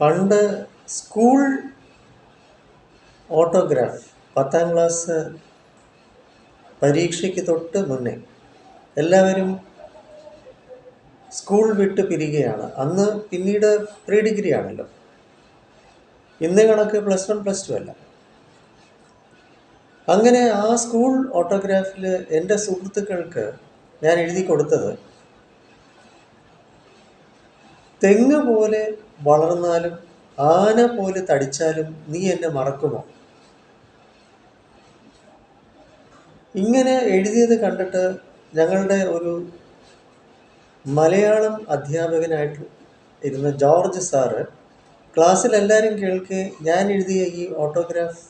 പണ്ട് school autograph പത്താം class പരീക്ഷയ്ക്ക് തൊട്ട് മുന്നേ എല്ലാവരും സ്കൂൾ വിട്ട് പിരികയാണ്. അന്ന് പിന്നീട് പ്രീ ഡിഗ്രി ആണല്ലോ. ഇന്ന് കണക്ക് പ്ലസ് വൺ പ്ലസ് ടു അല്ല. അങ്ങനെ ആ സ്കൂൾ ഓട്ടോഗ്രാഫിൽ എന്റെ സുഹൃത്തുക്കൾക്ക് ഞാൻ എഴുതി കൊടുത്തത് തെങ്ങ് പോലെ വളർന്നാലും ആന പോലെ തടിച്ചാലും നീ എന്നെ മറക്കുമോ? ഇങ്ങനെ എഴുതിയത് കണ്ടിട്ട് ഞങ്ങളുടെ ഒരു മലയാളം അധ്യാപകനായിട്ട് ഇരുന്ന ജോർജ് സാറ് ക്ലാസ്സിൽ എല്ലാവരും കേൾക്കെ ഞാൻ എഴുതിയ ഈ ഓട്ടോഗ്രാഫ്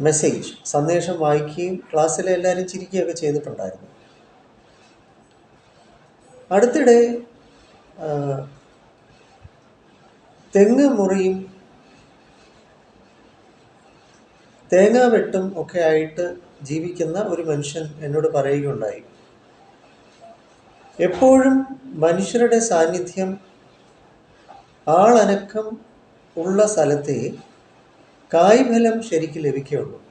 മെസ്സേജ് സന്ദേശം വായിക്കുകയും ക്ലാസ്സിലെ എല്ലാവരും ചിരിക്കുകയൊക്കെ ചെയ്തിട്ടുണ്ടായിരുന്നു. അടുത്തിടെ തെങ്ങ് മുറിയും തേങ്ങ വെട്ടും ഒക്കെ ആയിട്ട് ജീവിക്കുന്ന ഒരു മനുഷ്യൻ എന്നോട് പറയുകയുണ്ടായി. എപ്പോഴും മനുഷ്യരുടെ സാന്നിധ്യം ആളനക്കം ഉള്ള സ്ഥലത്തെ കായ്ഫലം ശരിക്ക് ലഭിക്കുകയുള്ളൂ.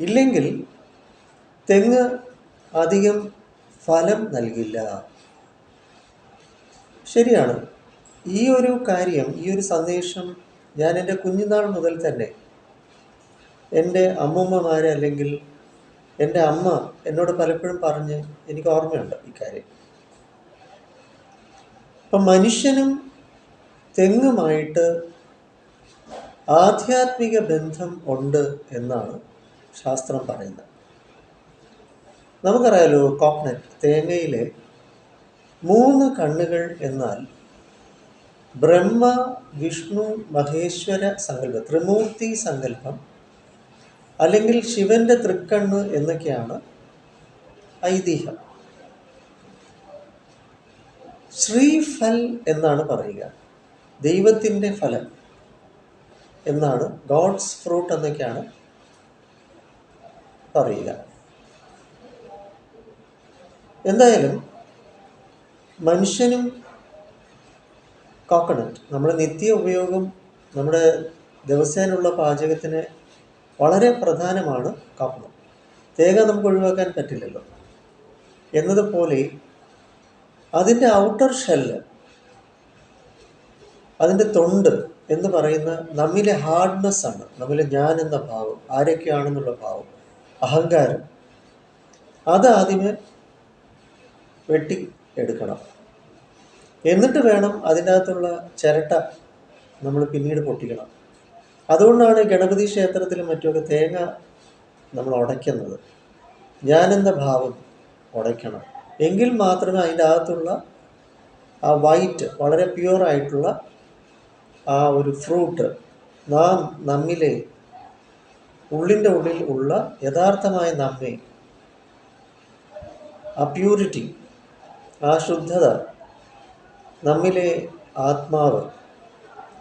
ഇല്ലെങ്കിൽ തെങ്ങ് അധികം ഫലം നൽകില്ല. ശരിയാണ്. ഈ ഒരു കാര്യം ഈ ഒരു സന്ദേശം ഞാൻ എന്റെ കുഞ്ഞുനാൾ മുതൽ തന്നെ എന്റെ അമ്മൂമ്മമാർ അല്ലെങ്കിൽ എന്റെ അമ്മ എന്നോട് പലപ്പോഴും പറഞ്ഞ് എനിക്ക് ഓർമ്മയുണ്ട് ഇക്കാര്യം അപ്പം മനുഷ്യനും തെങ്ങുമായിട്ട് ആധ്യാത്മിക ബന്ധം ഉണ്ട് എന്നാണ് ശാസ്ത്രം പറയുന്നത്. നമുക്കറിയാലോ കോക്നറ്റ് തേങ്ങയിലെ മൂന്ന് കണ്ണുകൾ എന്നാൽ ബ്രഹ്മ വിഷ്ണു മഹേശ്വര സങ്കല്പം ത്രിമൂർത്തി സങ്കല്പം അല്ലെങ്കിൽ ശിവന്റെ തൃക്കണ്ണ് എന്നൊക്കെയാണ് ഐതിഹ്യം. ശ്രീഫൽ എന്നാണ് പറയുക. ദൈവത്തിന്റെ ഫലം എന്നാണ് ഗോഡ്സ് ഫ്രൂട്ട് എന്നൊക്കെയാണ് പറയുക. എന്തായാലും മനുഷ്യനും കോക്കനട്ട് നമ്മുടെ നിത്യ ഉപയോഗം നമ്മുടെ ദിവസേനുള്ള പാചകത്തിന് വളരെ പ്രധാനമാണ് കോക്കനട്ട് തേങ്ങ നമുക്ക് ഒഴിവാക്കാൻ പറ്റില്ലല്ലോ. എന്നതുപോലെ അതിന്റെ ഔട്ടർ ഷെല്ല് അതിന്റെ തൊണ്ട് എന്ന് പറയുന്ന നമ്മിലെ ഹാർഡ്നെസ് ആണ് നമ്മിലെ ഞാൻ എന്ന ഭാവം ആരൊക്കെയാണെന്നുള്ള ഭാവം അഹങ്കാരം. അത് ആദ്യമേ വെട്ടി എടുക്കണം. എന്നിട്ട് വേണം അതിന്റെ അകത്തുള്ള ചിരട്ട നമ്മൾ പിന്നീട് പൊട്ടിക്കണം. അതുകൊണ്ടാണ് ഗണപതി ക്ഷേത്രത്തിലും മറ്റുമൊക്കെ തേങ്ങ നമ്മൾ ഉടയ്ക്കുന്നത്. ഞാനെന്ന ഭാവം ഉടയ്ക്കണം. എങ്കിൽ മാത്രമേ അതിന്റെ അകത്തുള്ള ആ വൈറ്റ് വളരെ പ്യുവറായിട്ടുള്ള ആ ഒരു ഫ്രൂട്ട് നാം നമ്മിലെ ഉള്ളിന്റെ ഉള്ളിൽ ഉള്ള യഥാർത്ഥമായ നമ്മെ ആ പ്യൂരിറ്റി ആ ശുദ്ധത നമ്മിലെ ആത്മാവ്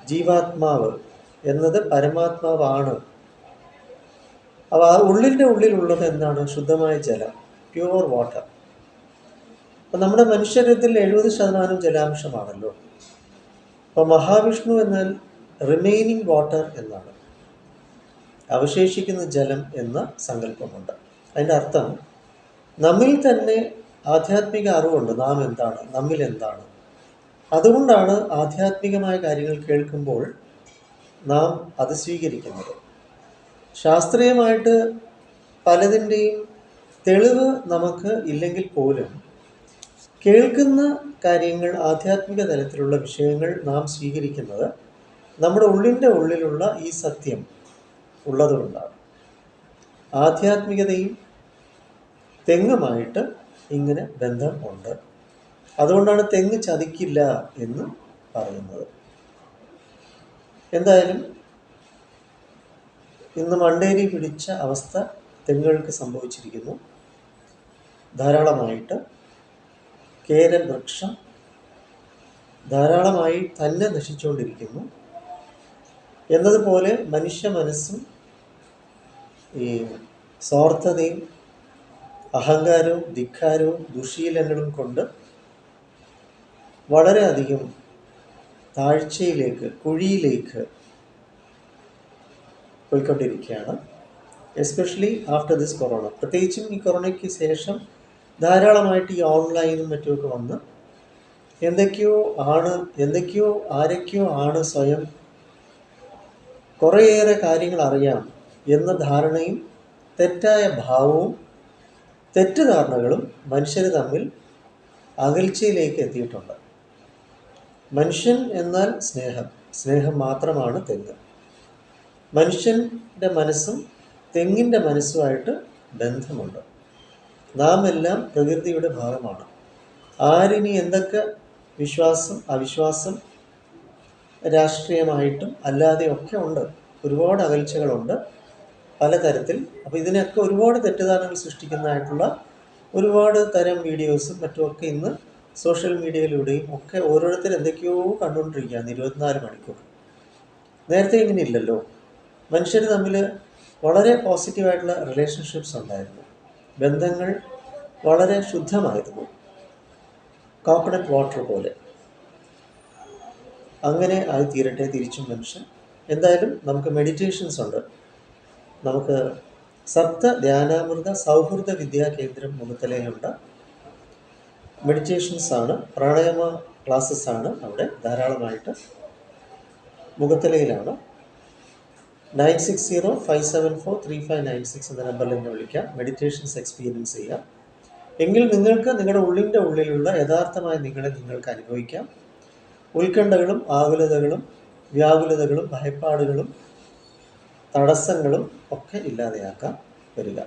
ജീവാത്മാവ് എന്നത് പരമാത്മാവാണ്. അപ്പോൾ ആ ഉള്ളിന്റെ ഉള്ളിലുള്ളത് എന്താണ് ശുദ്ധമായ ജലം പ്യുവർ വാട്ടർ അപ്പം നമ്മുടെ മനുഷ്യരത്തിൽ എഴുപത് ശതമാനം ജലാംശമാണല്ലോ. അപ്പോൾ മഹാവിഷ്ണു എന്നാൽ റിമൈനിങ് വാട്ടർ എന്നാണ്. അവശേഷിക്കുന്ന ജലം എന്ന സങ്കല്പമുണ്ട്. അതിന്റെ അർത്ഥം നമ്മിൽ തന്നെ ആധ്യാത്മിക അറിവുണ്ട്. നാം എന്താണ്? നമ്മിൽ എന്താണ്? അതുകൊണ്ടാണ് ആധ്യാത്മികമായ കാര്യങ്ങൾ കേൾക്കുമ്പോൾ നാം അത് സ്വീകരിക്കുന്നത്. ശാസ്ത്രീയമായിട്ട് പലതിന്റെയും തെളിവ് നമുക്ക് ഇല്ലെങ്കിൽ പോലും കേൾക്കുന്ന കാര്യങ്ങൾ ആധ്യാത്മിക തലത്തിലുള്ള വിഷയങ്ങൾ നാം സ്വീകരിക്കുന്നത് നമ്മുടെ ഉള്ളിന്റെ ഉള്ളിലുള്ള ഈ സത്യം ഉള്ളതുകൊണ്ടാണ്. ആധ്യാത്മികതയും തെങ്ങുമായിട്ട് ഇങ്ങനെ ബന്ധം ഉണ്ട് അതുകൊണ്ടാണ് തെങ്ങ് ചതിക്കില്ല എന്ന് പറയുന്നത്. എന്തായാലും ഇന്ന് മണ്ടേരി പിടിച്ച അവസ്ഥ തെങ്ങുകൾക്ക് സംഭവിച്ചിരിക്കുന്നു. ധാരാളമായിട്ട് കേരൽ വൃക്ഷം ധാരാളമായി തന്നെ നശിച്ചുകൊണ്ടിരിക്കുന്നു. എന്നതുപോലെ മനുഷ്യ മനസ്സും ഈ സ്വാർത്ഥതയും അഹങ്കാരവും ധിക്കാരവും ദുശീലങ്ങളും കൊണ്ട് വളരെയധികം താഴ്ചയിലേക്ക് കുഴിയിലേക്ക് പോയിക്കൊണ്ടിരിക്കുകയാണ്. എസ്പെഷ്യലി ആഫ്റ്റർ ദിസ് കൊറോണ പ്രത്യേകിച്ചും ഈ കൊറോണയ്ക്ക് ശേഷം ധാരാളമായിട്ട് ഈ ഓൺലൈനും മറ്റുമൊക്കെ വന്ന് എന്തൊക്കെയോ ആണ് എന്തൊക്കെയോ ആരൊക്കെയോ ആണ് സ്വയം കുറേയേറെ കാര്യങ്ങൾ അറിയാം എന്ന ധാരണയും തെറ്റായ ഭാവവും തെറ്റിദ്ധാരണകളും മനുഷ്യർ തമ്മിൽ അകൽച്ചയിലേക്ക് എത്തിയിട്ടുണ്ട്. മനുഷ്യൻ എന്നാൽ സ്നേഹം. സ്നേഹം മാത്രമാണ് തെങ്ങ് മനുഷ്യന്റെ മനസ്സും തെങ്ങിന്റെ മനസ്സുമായിട്ട് ബന്ധമുണ്ട്. നാം എല്ലാം പ്രകൃതിയുടെ ഭാഗമാണ്. ആരിനി എന്തൊക്കെ വിശ്വാസം അവിശ്വാസം രാഷ്ട്രീയമായിട്ടും അല്ലാതെ ഒക്കെ ഉണ്ട്. ഒരുപാട് അകൽച്ചകളുണ്ട് പലതരത്തിൽ. അപ്പോൾ ഇതിനൊക്കെ ഒരുപാട് തെറ്റിദ്ധാരണകൾ സൃഷ്ടിക്കുന്നതായിട്ടുള്ള ഒരുപാട് തരം വീഡിയോസും മറ്റുമൊക്കെ ഇന്ന് സോഷ്യൽ മീഡിയയിലൂടെയും ഒക്കെ ഓരോരുത്തർ എന്തൊക്കെയോ കണ്ടുകൊണ്ടിരിക്കുകയാണ്. ഇരുപത്തിനാല് മണിക്കൂർ. നേരത്തെ ഇങ്ങനെ ഇല്ലല്ലോ മനുഷ്യർ തമ്മിൽ വളരെ പോസിറ്റീവായിട്ടുള്ള റിലേഷൻഷിപ്സ് ഉണ്ടായിരുന്നു. ബന്ധങ്ങൾ വളരെ ശുദ്ധമായിരുന്നു. കോക്കനട്ട് വാട്ടർ പോലെ. അങ്ങനെ ആയി തീരട്ടെ തിരിച്ചും മനുഷ്യൻ. എന്തായാലും നമുക്ക് മെഡിറ്റേഷൻസ് ഉണ്ട്. നമുക്ക് സപ്ത ധ്യാനാമൃത സൗഹൃദ വിദ്യാ കേന്ദ്രം മുഖത്തലയിലുണ്ട്. മെഡിറ്റേഷൻസ് ആണ് പ്രാണായാമ ക്ലാസ്സസ് ആണ് അവിടെ ധാരാളമായിട്ട് മുഖത്തലയിലാണ്. Nine six zero five seven four three five nine six എന്ന നമ്പറിൽ എന്നെ വിളിക്കാം. മെഡിറ്റേഷൻസ് എക്സ്പീരിയൻസ് ചെയ്യാം. എങ്കിൽ നിങ്ങൾക്ക് നിങ്ങളുടെ ഉള്ളിന്റെ ഉള്ളിലുള്ള യഥാർത്ഥമായ നിങ്ങളെ നിങ്ങൾക്ക് അനുഭവിക്കാം. ഉത്കണ്ഠകളും ആകുലതകളും വ്യാകുലതകളും ഭയപ്പാടുകളും തടസ്സങ്ങളും ഒക്കെ ഇല്ലാതെയാക്കാം വരിക.